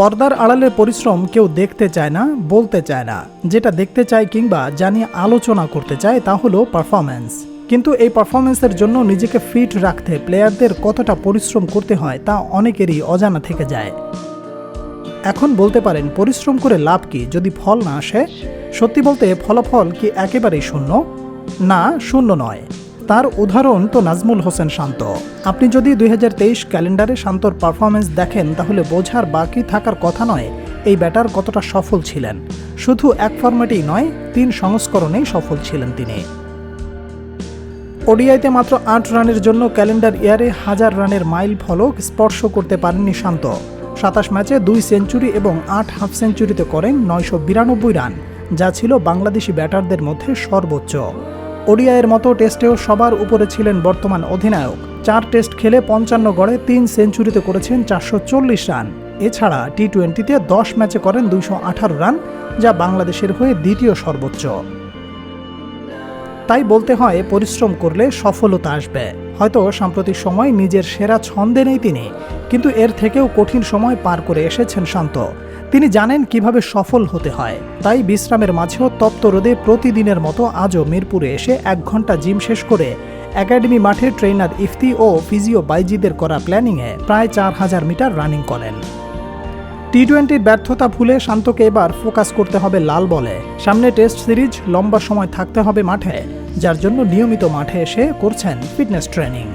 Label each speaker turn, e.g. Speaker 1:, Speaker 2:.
Speaker 1: পর্দার আড়ালের পরিশ্রম কেউ দেখতে চায় না, বলতে চায় না। যেটা দেখতে চায় কিংবা যা নিয়ে আলোচনা করতে চায়, তা হলো পারফরম্যান্স কিন্তু এই পারফরমেন্সের জন্য নিজেকে ফিট রাখতে প্লেয়ারদের কতটা পরিশ্রম করতে হয়, তা অনেকেরই অজানা থেকে যায়। এখন বলতে পারেন, পরিশ্রম করে লাভ কি? যদি ফল না আসে? সত্যি বলতে ফলাফল কি একেবারেই শূন্য? না, শূন্য নয়। তার উদাহরণ তো নাজমুল হোসেন শান্ত। আপনি যদি দুই হাজার তেইশ ক্যালেন্ডারে শান্তর পারফরমেন্স দেখেন, তাহলে বোঝার বাকি থাকার কথা নয়, এই ব্যাটার কতটা সফল ছিলেন। শুধু এক ফরম্যাটেই নয়, তিন সংস্করণেই সফল ছিলেন তিনি। ওডিআইতে মাত্র আট রানের জন্য ক্যালেন্ডার ইয়ারে হাজার রানের মাইল ফলক স্পর্শ করতে পারেননি শান্ত। সাতাশ ম্যাচে দুই সেঞ্চুরি এবং আট হাফ সেঞ্চুরিতে করেন নয়শো বিরানব্বই রান, যা ছিল বাংলাদেশি ব্যাটারদের মধ্যে সর্বোচ্চ। ওডিআইয়ের মতো টেস্টেও সবার উপরে ছিলেন বর্তমান অধিনায়ক। চার টেস্ট খেলে পঞ্চান্ন গড়ে তিন সেঞ্চুরিতে করেছেন চারশো চল্লিশ রান। এছাড়া টি টোয়েন্টিতে দশ ম্যাচে করেন দুইশো আঠারো রান, যা বাংলাদেশের হয়ে দ্বিতীয় সর্বোচ্চ। তাই বলতে হয়, পরিশ্রম করলে সফলতা আসবে। হয়তো সাম্প্রতিক সময় নিজের সেরা ছন্দে নেই তিনি, কিন্তু এর থেকেও কঠিন সময় পার করে এসেছেন শান্ত। তিনি জানেন কীভাবে সফল হতে হয়। তাই বিশ্রামের মাঝেও তপ্ত রোদে প্রতিদিনের মতো আজও মিরপুরে এসে এক ঘণ্টা জিম শেষ করে একাডেমি মাঠে ট্রেনার ইফতি ও ফিজিও বাইজিদের করা প্ল্যানিংয়ে প্রায় চার হাজার মিটার রানিং করেন। টি টোয়েন্টির ব্যর্থতা ভুলে শান্তকে এবার ফোকাস করতে হবে লাল বলে। সামনে টেস্ট সিরিজ, লম্বা সময় থাকতে হবে মাঠে, যার জন্য নিয়মিত মাঠে এসে করছেন ফিটনেস ট্রেনিং।